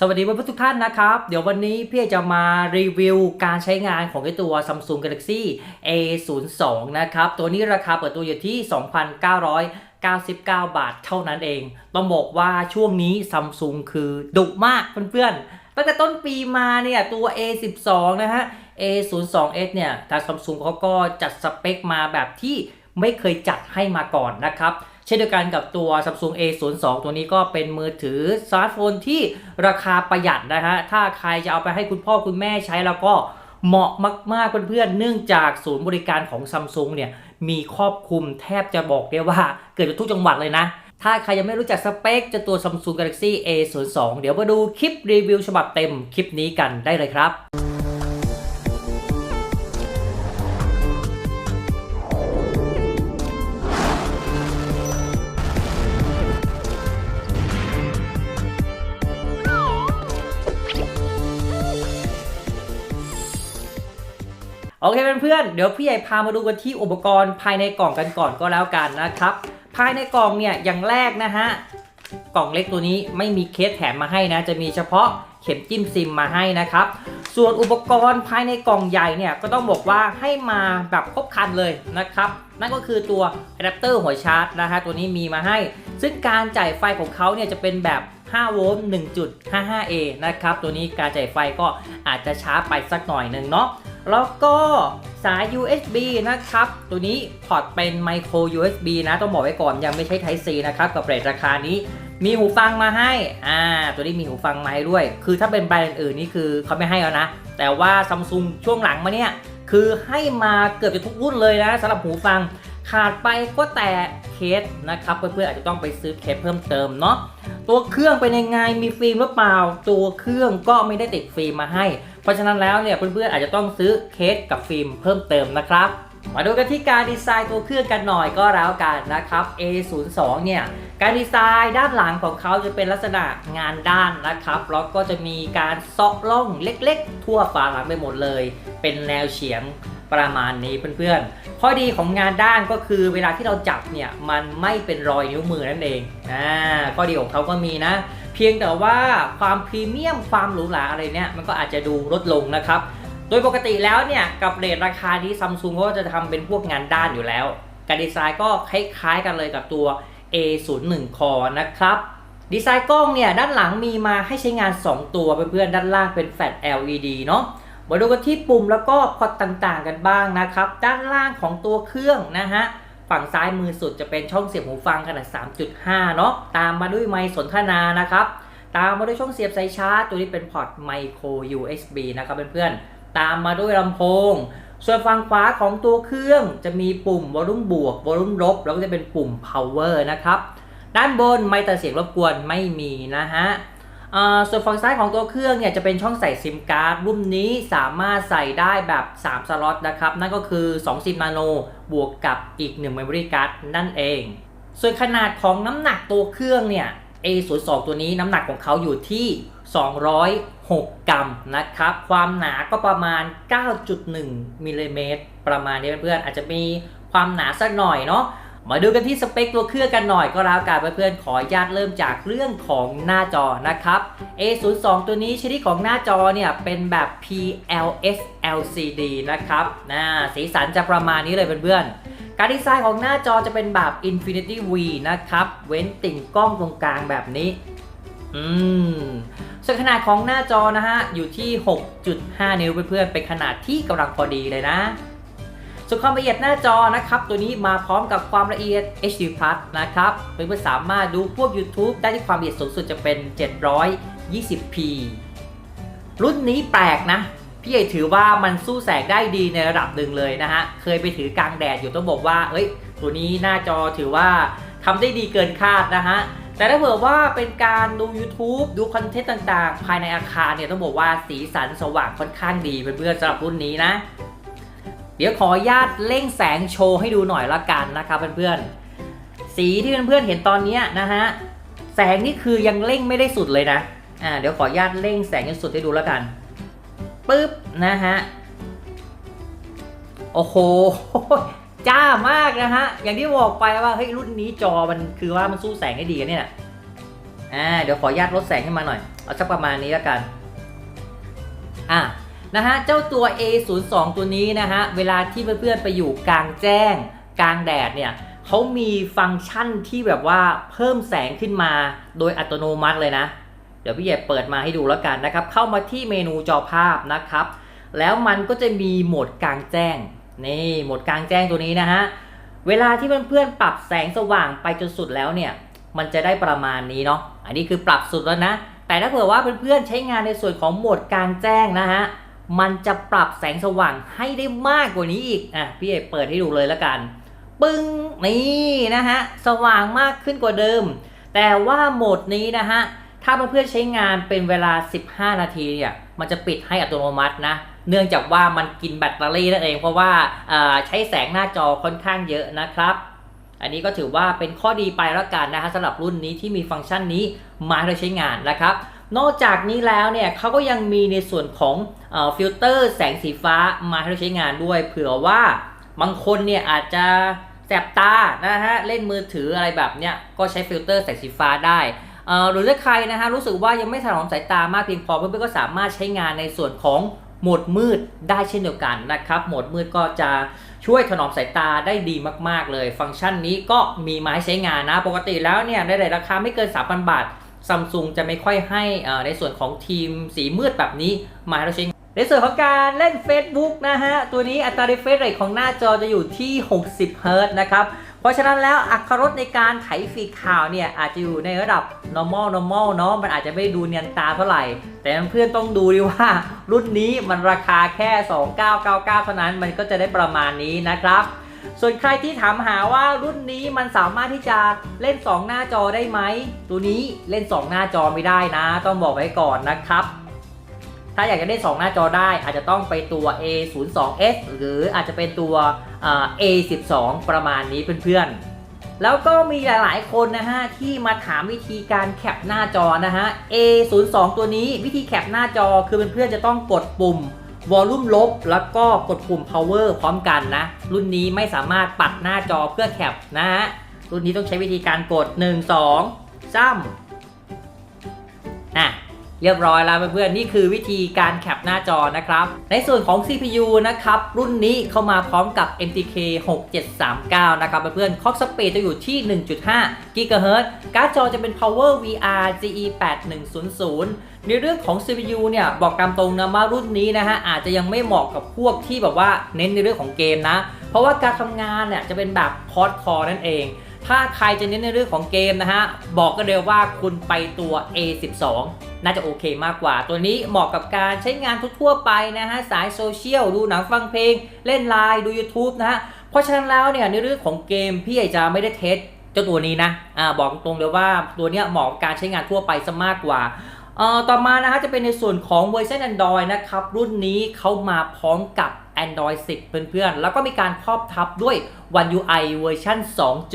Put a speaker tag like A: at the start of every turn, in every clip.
A: สวัสดีเพื่อนๆทุกท่านนะครับ เดี๋ยววันนี้พี่จะมารีวิวการใช้งานของไอตัว Samsung Galaxy A02 นะครับ ตัวนี้ราคาเปิดตัวอยู่ที่ 2,999 บาทเท่านั้นเอง ต้องบอกว่าช่วงนี้ Samsung คือดุมากเพื่อนๆ ตั้งแต่ต้นปีมาเนี่ยตัว A12 นะฮะ A02s เนี่ยทาง Samsung เขาก็จัดสเปคมาแบบที่ไม่เคยจัดให้มาก่อนนะครับ เช่นเดียวกันกับตัว Samsung A02 ตัวนี้ก็เป็นมือถือสมาร์ทโฟนที่ราคาประหยัดนะฮะ ถ้าใครจะเอาไปให้คุณพ่อคุณแม่ใช้แล้วก็เหมาะมาก ๆ เพื่อนๆ เนื่องจากศูนย์บริการของ Samsung เนี่ย มีครอบคลุมแทบจะบอกได้ว่าเกิดจากทุกจังหวัดเลยนะ ถ้าใครยังไม่รู้จักสเปคจะตัว Samsung Galaxy A02 เดี๋ยวมาดูคลิปรีวิวฉบับเต็มคลิปนี้กันได้เลยครับ อเคเพื่อนๆเดี๋ยวพี่ใหญ่พามาดูกันที่อุปกรณ์ภายในกล่องกันก่อนก็แล้วกันนะครับ ภายในกล่องเนี่ยอย่างแรกนะฮะกล่องเล็กตัวนี้ไม่มีเคสแถมมาให้นะจะมีเฉพาะเข็มจิ้มซิมมาให้นะครับ ส่วนอุปกรณ์ภายในกล่องใหญ่เนี่ยก็ต้องบอกว่าให้มาแบบครบครันเลยนะครับ นั่นก็คือตัวอะแดปเตอร์หัวชาร์จนะฮะตัวนี้มีมาให้ ซึ่งการจ่ายไฟของเขาเนี่ยจะเป็นแบบ5โวลต์ 1.55A นะครับ ตัวนี้การจ่ายไฟก็อาจจะช้าไปสักหน่อยหนึ่งเนาะ แล้วก็สาย USB นะครับ ตัวนี้พอร์ตเป็น micro USB นะ ต้องบอกไว้ก่อนยังไม่ใช่ Type C นะครับ กับเรทราคานี้ มีหูฟังมาให้ อ่า ตัวนี้มีหูฟังมาให้ด้วย คือถ้าเป็นแบรนด์อื่นนี่คือเขาไม่ให้แล้วนะ แต่ว่า Samsung ช่วงหลังมาเนี่ย คือให้มาเกือบจะทุกรุ่นเลยนะสำหรับหูฟัง ขาดไปก็แต่เคสนะครับ เพื่อนๆอาจจะต้องไปซื้อเคสเพิ่มเติมเนาะ ตัวเครื่องเป็นยังไง มีฟิล์มหรือเปล่า ตัวเครื่องก็ไม่ได้ติดฟิล์มมาให้ เพราะฉะนั้นแล้วเนี่ยเพื่อนๆอาจจะต้องซื้อเคสกับฟิล์มเพิ่มเติมนะครับมาดูกันที่การดีไซน์ตัวเครื่องกันหน่อยก็แล้วกันนะครับ A02 เนี่ยการดีไซน์ด้านหลังของเขาจะเป็นลักษณะงานด้านนะครับแล้วก็จะมีการซาะล่องเล็กๆ ทั่วฝาหลังไปหมดเลย เป็นแนวเฉียงประมาณนี้เพื่อนๆ ข้อดีของงานด้านก็คือเวลาที่เราจับเนี่ยมันไม่เป็นรอยนิ้วมือนั่นเองอ่าข้อดีของเขาก็มีนะ เพียงแต่ว่าความพรีเมียมความหรูหราอะไรเนี่ยมันก็อาจจะดูลดลงนะครับ โดยปกติแล้วเนี่ยกับเรทราคานี้ซัมซุงก็จะทำเป็นพวกงานด้านอยู่แล้ว การดีไซน์ก็คล้ายๆกันเลยกับตัว A01 Core นะครับดีไซน์กล้องเนี่ยด้านหลังมีมาให้ใช้งาน 2 ตัวเพื่อนๆด้านล่างเป็นแฟลช LED เนาะมาดูกันที่ปุ่มแล้วก็พอร์ตต่างๆกันบ้างนะครับ ด้านล่างของตัวเครื่องนะฮะ ฝั่งซ้ายมือสุดจะเป็นช่องเสียบหูฟังขนาด 3.5 เนาะ ตามมาด้วยไมค์สนทนานะครับ ตามมาด้วยช่องเสียบสายชาร์จ ตัวนี้เป็นพอร์ตไมโคร USB นะครับเพื่อนๆ ตามมาด้วยลำโพง ส่วนฝั่งขวาของตัวเครื่องจะมีปุ่มวอลลุ่มบวกวอลลุ่มลบ แล้วก็จะเป็นปุ่ม power นะครับ ด้านบนไม่ตัดเสียงรบกวนไม่มีนะฮะ ส่วนฝั่งซ้ายของตัวเครื่องเนี่ยจะเป็นช่องใส่ซิมการ์ดรุ่นนี้สามารถใส่ได้แบบ 3 สล็อตนะครับ นั่นก็คือ 2 ซิมนาโนบวกกับอีก1 Memory Card นั่นเอง ส่วนขนาดของน้ำหนักตัวเครื่องเนี่ย A02 ตัวนี้น้ำหนักของเขาอยู่ที่ 206 กรัมนะครับ ความหนาก็ประมาณ 9.1มิลลิเมตรประมาณนี้เพื่อนๆอาจจะมีความหนาสักหน่อยเนาะ มาดูกันที่สเปคตัวเครื่องกันหน่อยก็แล้วกันเพื่อนๆขออนุญาตเริ่มจากเรื่องของหน้าจอนะครับ A02 ตัวนี้ชนิดของหน้าจอเนี่ยเป็นแบบ PLS LCD นะครับนะสีสันจะประมาณนี้เลยเพื่อนๆ การดีไซน์ของหน้าจอจะเป็นแบบ Infinity V นะครับ เว้นติ่งกล้องตรงกลางแบบนี้ อืมส่วนขนาดของหน้าจอนะฮะ อยู่ที่ 6.5 นิ้วเพื่อนๆ เป็นขนาดที่กำลังพอดีเลยนะ ส่วนความละเอียดหน้าจอนะครับ ตัวนี้มาพร้อมกับความละเอียด HD Plus นะครับเพื่อนๆสามารถดูพวก YouTube ได้ที่ความละเอียดสูงสุดจะเป็น 720p รุ่นนี้แปลกนะพี่ใหญ่ถือว่ามันสู้แสงได้ดีในระดับหนึ่งเลยนะฮะ เคยไปถือกลางแดดอยู่ต้องบอกว่า เอ้ย ตัวนี้หน้าจอถือว่าทำได้ดีเกินคาดนะฮะ แต่ถ้าเผื่อว่าเป็นการดู YouTube ดูคอนเทนต์ต่างๆ ภายในอาคารเนี่ยต้องบอกว่าสีสันสว่างค่อนข้างดีเพื่อนๆสำหรับรุ่นนี้นะ เดี๋ยวขออนุญาตเร่งแสงโชว์ให้ดูหน่อยละกันนะครับเพื่อนๆ สีที่เพื่อนๆเห็นตอนนี้นะฮะ แสงนี่คือยังเร่งไม่ได้สุดเลยนะ อ่า เดี๋ยวขออนุญาตเร่งแสงจนสุดให้ดูล้วกัน ปึ๊บนะฮะ โอ้โห จ้ามากนะฮะ อย่างที่บอกไปว่าเฮ้ยรุ่นนี้จอมันคือว่ามันสู้แสงได้ดีอะเนี่ยอ่า เดี๋ยวขออนุญาตลดแสงให้มาหน่อย เอาสักประมาณนี้ล้วกัน อะ นะฮะเจ้าตัว A02 ตัวนี้นะฮะเวลาที่เพื่อนๆไปอยู่กลางแจ้ง กลางแดดเนี่ยเขามีฟังก์ชันที่แบบว่าเพิ่มแสงขึ้นมาโดยอัตโนมัติเลยนะ เดี๋ยวพี่ใหญ่เปิดมาให้ดูแล้วกันนะครับ เข้ามาที่เมนูจอภาพนะครับ แล้วมันก็จะมีโหมดกลางแจ้งนี่โหมดกลางแจ้งตัวนี้นะฮะเวลาที่เพื่อนๆปรับแสงสว่างไปจนสุดแล้วเนี่ยมันจะได้ประมาณนี้เนาะอันนี้คือปรับสุดแล้วนะ แต่ถ้าเผื่อว่าเพื่อนๆใช้งานในส่วนของโหมดกลางแจ้งนะฮะ มันจะปรับแสงสว่างให้ได้มากกว่านี้อีก อะ พี่เอกเปิดให้ดูเลยแล้วกัน ปึ้ง นี่นะฮะ สว่างมากขึ้นกว่าเดิม แต่ว่าโหมดนี้นะฮะ ถ้าเพื่อนๆใช้งานเป็นเวลา 15 นาทีเนี่ย มันจะปิดให้อัตโนมัตินะ เนื่องจากว่ามันกินแบตเตอรี่นั่นเอง เพราะว่าใช้แสงหน้าจอค่อนข้างเยอะนะครับ อันนี้ก็ถือว่าเป็นข้อดีไปแล้วกันนะฮะสำหรับรุ่นนี้ที่มีฟังก์ชันนี้มาให้เราใช้งานนะครับ นอกจากนี้แล้วเนี่ยเขาก็ยังมีในส่วนของอฟิลเตอร์แสงสีฟ้ามาให้เราใช้งานด้วย เผื่อว่าบางคนเนี่ยอาจจะแสบตานะฮะเล่นมือถืออะไรแบบเนี้ยก็ใช้ฟิลเตอร์แสงสีฟ้าได้หรือถ้าใครนะฮะรู้สึกว่ายังไม่ถนอมสายตามากเพียงพอเพื่อนๆก็สามารถใช้งานในส่วนของโหมดมืดได้เช่นเดียวกันนะครับโหมดมืดก็จะช่วยถนอมสายตาได้ดีมากๆเลย ฟังก์ชันนี้ก็มีมาให้ใช้งานนะ ปกติแล้วเนี่ยในราคาไม่เกิน 3,000 บาท ซัมซุงจะไม่ค่อยให้ในส่วนของทีมสีมืดแบบนี้มาให้เราใช้งานในส่วนของการเล่น Facebook นะฮะ ตัวนี้อัตรา refresh rate ของหน้าจอจะอยู่ที่ 60 Hz นะครับ เพราะฉะนั้นแล้วอัตรรสในการไถฟีดข่าวเนี่ย อาจจะอยู่ในระดับ normal normal เนาะมันอาจจะไม่ดูเนียนตาเท่าไหร่ แต่เพื่อนต้องดูดีว่า รุ่นนี้มันราคาแค่ 2999 เท่านั้นมันก็จะได้ประมาณนี้นะครับ ส่วนใครที่ถามหาว่ารุ่นนี้มันสามารถที่จะเล่น 2 หน้าจอได้ไหม ตัวนี้เล่น 2 หน้าจอไม่ได้นะ ต้องบอกไว้ก่อนนะครับ ถ้าอยากจะได้2หน้าจอได้อาจจะต้องไปตัว A02s หรืออาจจะเป็นตัว A12 ประมาณนี้เพื่อนๆ แล้วก็มีหลายๆคนนะฮะที่มาถามวิธีการแคปหน้าจอนะฮะ A02 ตัวนี้วิธีแคปหน้าจอคือเพื่อนๆจะต้องกดปุ่ม วอลลุ่มลบ แล้วก็กดปุ่ม power พร้อมกันนะ รุ่นนี้ไม่สามารถปัดหน้าจอเพื่อแคปนะฮะ รุ่นนี้ต้องใช้วิธีการกด 1 2 3อะ เรียบร้อยแล้วเพื่อนๆนี่คือวิธีการแคปหน้าจอนะครับ ในส่วนของ CPU นะครับ รุ่นนี้เข้ามาพร้อมกับ MTK 6739 นะครับเพื่อนๆ Clock Speed จะอยู่ที่ 1.5 GHz การ์ดจอจะเป็น Power VR GE 8100 ในเรื่องของ CPU เนี่ยบอกตามตรงนะว่ารุ่นนี้นะฮะอาจจะยังไม่เหมาะกับพวกที่แบบว่าเน้นในเรื่องของเกมนะ เพราะว่าการทำงานเนี่ยจะเป็นแบบคอร์ดคอร์นั่นเอง ถ้าใครจะเน้นในเรื่องของเกมนะฮะ บอกก็เลยว่าคุณไปตัว A12 น่าจะโอเคมากกว่า ตัวนี้เหมาะกับการใช้งานทั่วๆไปนะฮะ สายโซเชียล ดูหนังฟังเพลง เล่นไลน์ดู YouTube นะฮะ เพราะฉะนั้นแล้วเนี่ยในเรื่องของเกมพี่ใหญ่จะไม่ได้เทสเจ้าตัวนี้นะอ่าบอกตรงเลยว่าตัวเนี้ยเหมาะกับการใช้งานทั่วไปซะมากกว่าเอ่อต่อมานะฮะจะเป็นในส่วนของเวอร์ชัน Android นะครับ รุ่นนี้เขามาพร้อมกับ Android 10 เพื่อนๆ แล้วก็มีการครอบทับด้วย One UI เวอร์ชัน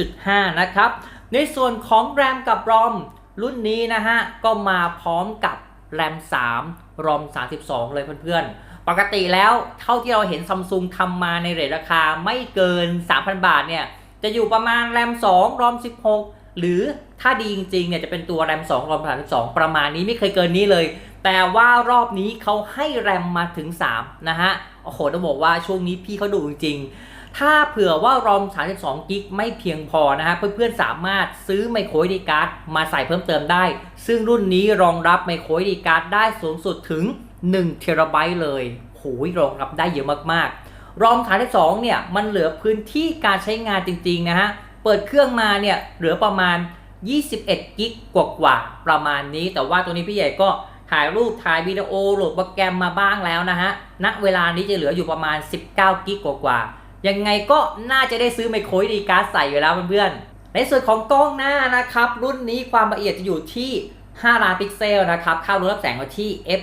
A: 2.5 นะครับ ในส่วนของ RAM กับ ROM รุ่นนี้นะฮะ ก็มาพร้อมกับ RAM 3 ROM 32 เลยเพื่อนๆ ปกติแล้วเท่าที่เราเห็นซัมซุงทำมาในเรทราคาไม่เกิน 3,000 บาทเนี่ย จะอยู่ประมาณ RAM 2 ROM 16 หรือถ้าดีจริงๆเนี่ยจะเป็นตัว RAM 2 ROM 32 ประมาณนี้ไม่เคยเกินนี้เลย แต่ว่ารอบนี้เขาให้แรมมาถึง 3 นะฮะ โอ้โหต้องบอกว่าช่วงนี้พี่เขาดูจริงๆถ้าเผื่อว่ารอม 32 กิกไม่เพียงพอนะฮะ เพื่อนๆ สามารถซื้อไมโคร SD การ์ดมาใส่เพิ่มเติมได้ ซึ่งรุ่นนี้รองรับไมโคร SD การ์ดได้สูงสุดถึง1เทราไบต์เลยโหยรองรับได้เยอะมากๆ รอม 32 เนี่ย มันเหลือพื้นที่การใช้งานจริงๆ นะฮะ เปิดเครื่องมาเนี่ย เหลือประมาณ 21 กิกกว่าๆ ประมาณนี้ แต่ว่าตัวนี้พี่ใหญ่ก็ ถ่ายรูปถ่ายวิดีโอโหลดโปรแกรมมาบ้างแล้วนะฮะณเวลานี้จะเหลืออยู่ประมาณ 19 กิกกว่าๆยังไงก็น่าจะได้ซื้อไมโครดีการ์ดใส่อยู่แล้วเพื่อนๆในส่วนของกล้องหน้านะครับ รุ่นนี้ความละเอียดจะอยู่ที่5ล้านพิกเซลนะครับเข้ารูรับแสงมาที่ f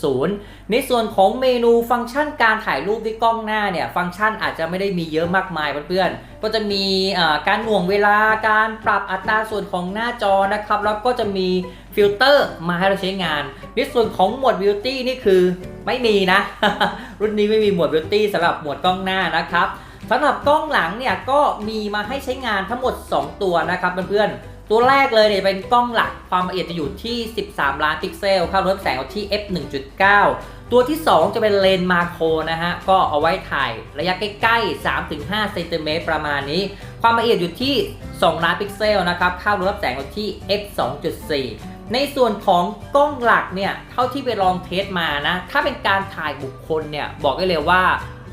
A: 2.0 ในส่วนของเมนูฟังก์ชันการถ่ายรูปด้วยกล้องหน้าเนี่ย ฟังก์ชันอาจจะไม่ได้มีเยอะมากมายเพื่อนๆ ก็จะมีการหน่วงเวลา การปรับอัตราส่วนของหน้าจอนะครับ แล้วก็จะมี ฟิลเตอร์มาให้เราใช้งาน ในส่วนของหมวด Beauty นี่คือไม่มีนะ รุ่นนี้ไม่มีหมวด Beauty สำหรับหมวดกล้องหน้านะครับสำหรับกล้องหลังเนี่ยก็มีมาให้ใช้งานทั้งหมด 2 ตัวนะครับเพื่อนๆ ตัวแรกเลยเนี่ยเป็นกล้องหลักความละเอียดจะอยู่ที่ 13 ล้านพิกเซลค่าลดแสงอยู่ที่ f 1.9 ตัวที่ 2 จะเป็นเลนส์มาโครนะฮะ ก็เอาไว้ถ่ายระยะใกล้ๆ 3-5 เซนติเมตรประมาณนี้ ความละเอียดอยู่ที่ 2 ล้านพิกเซลนะครับค่าลดแสงอยู่ที่ f 2.4 ในส่วนของกล้องหลักเนี่ยเท่าที่ไปลองเทสมานะ ถ้าเป็นการถ่ายบุคคลเนี่ยบอกได้เลยว่า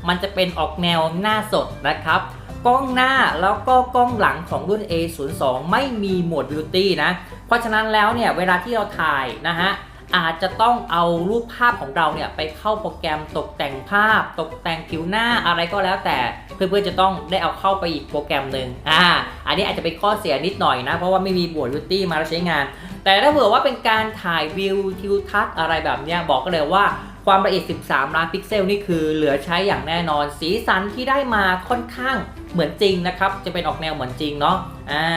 A: มันจะเป็นออกแนวหน้าสดนะครับกล้องหน้าแล้วก็กล้องหลังของรุ่น A02 ไม่มีโหมด Beauty นะ เพราะฉะนั้นแล้วเนี่ยเวลาที่เราถ่ายนะฮะอาจจะต้องเอารูปภาพของเราเนี่ยไปเข้าโปรแกรมตกแต่งภาพ ตกแต่งผิวหน้าอะไรก็แล้วแต่เพื่อนๆจะต้องได้เอาเข้าไปอีกโปรแกรมหนึ่งอ่าอันนี้อาจจะเป็นข้อเสียนิดหน่อยนะ เพราะว่าไม่มีโหมด Beauty มาใช้งาน แต่ถ้าเผื่อว่าเป็นการถ่ายวิวทิวทัศน์อะไรแบบนี้บอกก็เลยว่าความละเอียด 13 ล้านพิกเซลนี่คือเหลือใช้อย่างแน่นอน สีสันที่ได้มาค่อนข้างเหมือนจริงนะครับ จะเป็นออกแนวเหมือนจริงเนาะอ่า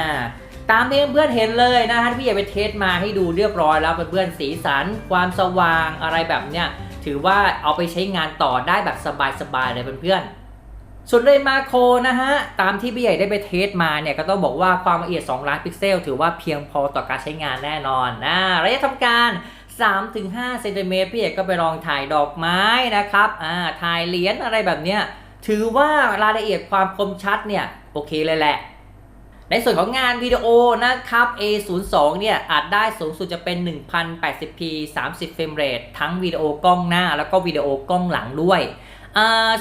A: ตามที่เพื่อนๆเห็นเลยนะฮะพี่อยากไปเทสมาให้ดูเรียบร้อยแล้วเพื่อนๆสีสัน ความสว่างอะไรแบบเนี้ยถือว่าเอาไปใช้งานต่อได้แบบสบายๆเลยเพื่อนๆ ส่วนเลนมาโครนะฮะ ตามที่พี่ใหญ่ได้ไปเทสมาเนี่ย ก็ต้องบอกว่าความละเอียด 2 ล้านพิกเซล ถือว่าเพียงพอต่อการใช้งานแน่นอนนะระยะทำการ3-5เซนติเมตรพี่เอกก็ไปลองถ่ายดอกไม้นะครับอ่าถ่ายเหรียญอะไรแบบเนี้ยถือว่ารายละเอียดความคมชัดเนี่ย โอเคเลยแหละ ในส่วนของงานวิดีโอนะครับ A02 เนี่ยอาจได้สูงสุดจะเป็น 1080p 30เฟรมเรททั้งวิดีโอกล้องหน้าแล้วก็วิดีโอกล้องหลังด้วย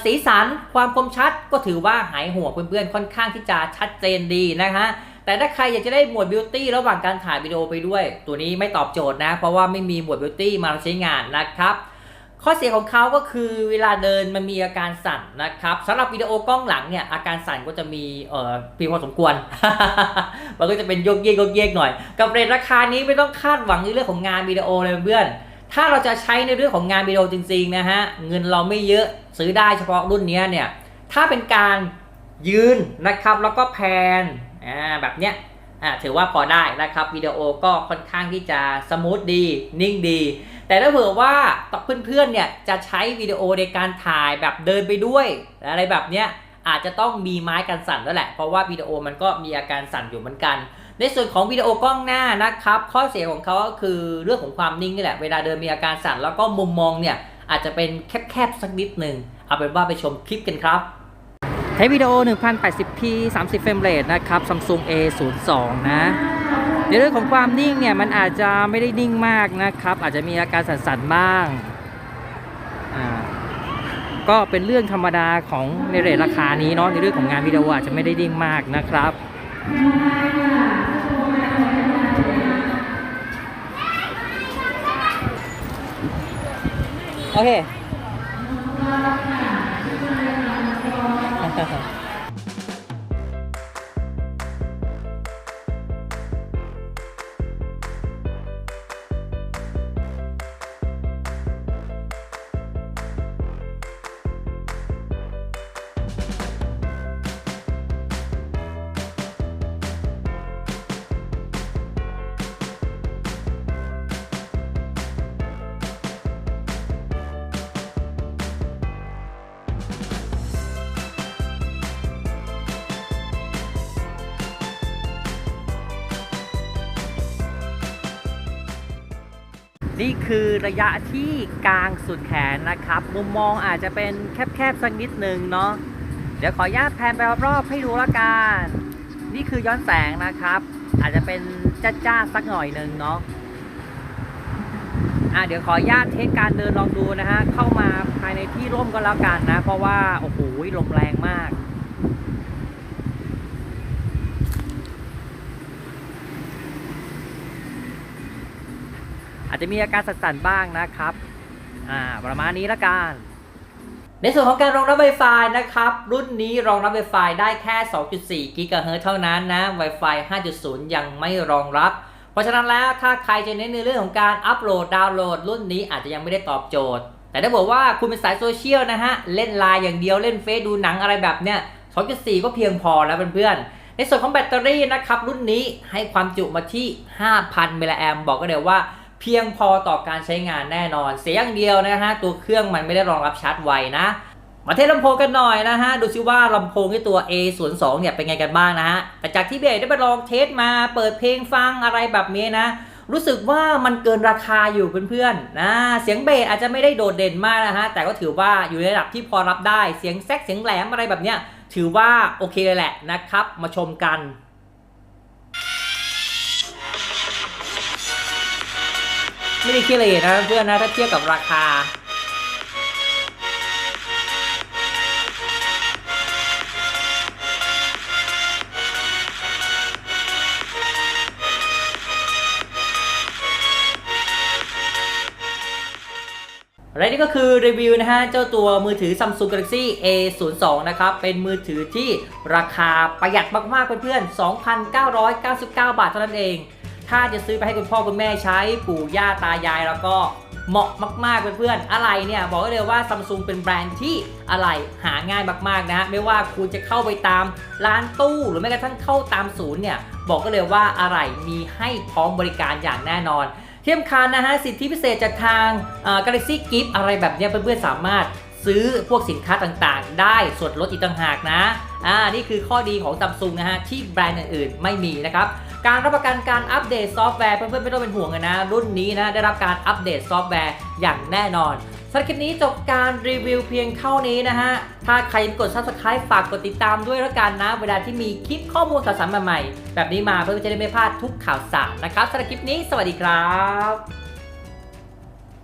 A: สีสันความคมชัดก็ถือว่าหายห่วงเพื่อนๆค่อนข้างที่จะชัดเจนดีนะฮะแต่ถ้าใครอยากจะได้หมดบิวตี้ระหว่างการถ่ายวิดีโอไปด้วย ตัวนี้ไม่ตอบโจทย์นะ เพราะว่าไม่มีหมดบิวตี้มาใช้งานนะครับ ข้อเสียของเขาก็คือเวลาเดินมันมีอาการสั่นนะครับสำหรับวิดีโอกล้องหลังเนี่ยอาการสั่นก็จะมีเอ่อปีพอสมควร มันก็จะเป็นโยกเยกโยกเยกหน่อย กับเรทราคานี้ไม่ต้องคาดหวังในเรื่องของงานวิดีโอเลยเพื่อน ถ้าเราจะใช้ในเรื่องของงานวิดีโอจริงๆนะฮะเงินเราไม่เยอะซื้อได้เฉพาะรุ่นนี้เนี่ยถ้าเป็นการยืนนะครับแล้วก็แพนอ่าแบบเนี้ยอ่าถือว่าพอได้นะครับวิดีโอก็ค่อนข้างที่จะสมูทดีนิ่งดี แต่ถ้าเผื่อว่าเพื่อนๆเนี่ยจะใช้วิดีโอในการถ่ายแบบเดินไปด้วย อะไรแบบเนี้ยอาจจะต้องมีไม้กันสั่นแล้วแหละ เพราะว่าวิดีโอมันก็มีอาการสั่นอยู่เหมือนกัน ในส่วนของวิดีโอกล้องหน้านะครับ ข้อเสียของเขาก็คือเรื่องของความนิ่งนี่แหละ เวลาเดินมีอาการสั่นแล้วก็มุมมองเนี่ยอาจจะเป็นแคบๆสักนิดหนึ่งเอาเป็นว่าไปชมคลิปกันครับใช้วิดีโอ 1080p 30 เฟรมเรทนะครับ Samsung A02 นะในเรื่องของความนิ่งเนี่ยมันอาจจะไม่ได้นิ่งมากนะครับ อาจจะมีอาการสั่นๆบ้างก็เป็นเรื่องธรรมดาของในเรทราคานี้เนาะในเรื่องของงานวิดีโออาจจะไม่ได้นิ่งมากนะครับ โนี่คือระยะที่กลางสุดแขนนะครับ มุมมองอาจจะเป็นแคบๆสักนิดหนึ่งเนาะเดี๋ยวขออนุญาตแพนไปรอบๆให้ดูละกันนี่คือย้อนแสงนะครับ อาจจะเป็นจ้าๆสักหน่อยหนึ่งเนาะอะเดี๋ยวขออนุญาตเทสการเดินลองดูนะฮะเข้ามาภายในที่ร่มก็แล้วกันนะ เพราะว่าโอ้โหลมแรงมาก อาจจะมีอาการสั่นๆบ้างนะครับอ่าประมาณนี้ละกันในส่วนของการรองรับ Wi-Fi นะครับ รุ่นนี้รองรับ Wi-Fi ได้แค่ 2.4 GHz เท่านั้นนะ Wi-Fi 5.0 ยังไม่รองรับ เพราะฉะนั้นแล้วถ้าใครจะเน้นในเรื่องของการอัปโหลดดาวน์โหลด รุ่นนี้อาจจะยังไม่ได้ตอบโจทย์ แต่ถ้าบอกว่าคุณเป็นสายโซเชียลนะฮะ เล่นไลน์อย่างเดียวเล่นเฟซดูหนังอะไรแบบเนี้ย 2.4 ก็เพียงพอแล้วเพื่อนๆในส่วนของแบตเตอรี่นะครับรุ่นนี้ให้ความจุมาที่ 5,000มิลลิแอมบอกก็เลยว่า เพียงพอต่อการใช้งานแน่นอน เสียอย่างเดียวนะฮะตัวเครื่องมันไม่ได้รองรับชาร์จไวนะ มาเทสลำโพงกันหน่อยนะฮะดูซิว่าลำโพงที่ตัว A 0 2 เนี่ยเป็นไงกันบ้างนะฮะแต่จากที่เบสได้ไปลองเทสมาเปิดเพลงฟังอะไรแบบนี้นะรู้สึกว่ามันเกินราคาอยู่เพื่อนๆนะ เสียงเบสอาจจะไม่ได้โดดเด่นมากนะฮะ แต่ก็ถือว่าอยู่ในระดับที่พอรับได้ เสียงแซกเสียงแหลมอะไรแบบเนี้ย ถือว่าโอเคเลยแหละนะครับ มาชมกัน ไม่ได้ขี้เลยนะเพื่อนนะถ้าเทียบกับราคา และนี่ก็คือรีวิวนะฮะ เจ้าตัวมือถือ Samsung Galaxy A02 นะครับ เป็นมือถือที่ราคาประหยัดมากๆเพื่อนๆ 2,999 บาทเท่านั้นเอง ถ้าจะซื้อไปให้คุณพ่อคุณแม่ใช้ปู่ย่าตายายแล้วก็เหมาะมาก ๆ เพื่อนๆ อะไรเนี่ยบอกได้เลยว่า Samsung เป็นแบรนด์ที่อะไรหาง่ายมากๆนะไม่ว่าคุณจะเข้าไปตามร้านตู้หรือแม้กระทั่งเข้าตามศูนย์เนี่ยบอกก็เลยว่าอะไรมีให้พร้อมบริการอย่างแน่นอนเทียมคันนะฮะสิทธิพิเศษจากทางอ่า Galaxy Gift อะไรแบบเนี้ยเพื่อนๆสามารถซื้อพวกสินค้าต่างๆ ได้ส่วนลดอีกต่างหากนะอ่านี่คือข้อดีของ Samsung นะฮะที่แบรนด์อื่นๆไม่มีนะครับ การรับประกันการอัปเดตซอฟต์แวร์เพื่อนๆไม่ต้องเป็นห่วงเลยนะ รุ่นนี้นะได้รับการอัปเดตซอฟต์แวร์อย่างแน่นอนสำหรับคลิปนี้จบการรีวิวเพียงเท่านี้นะฮะ ถ้าใครกด subscribe ฝากกดติดตามด้วยแล้วกันนะ เวลาที่มีคลิปข้อมูลข่าวสารใหม่ๆแบบนี้มาเพื่อจะได้ไม่พลาดทุกข่าวสารนะครับสำหรับคลิปนี้สวัสดีครับ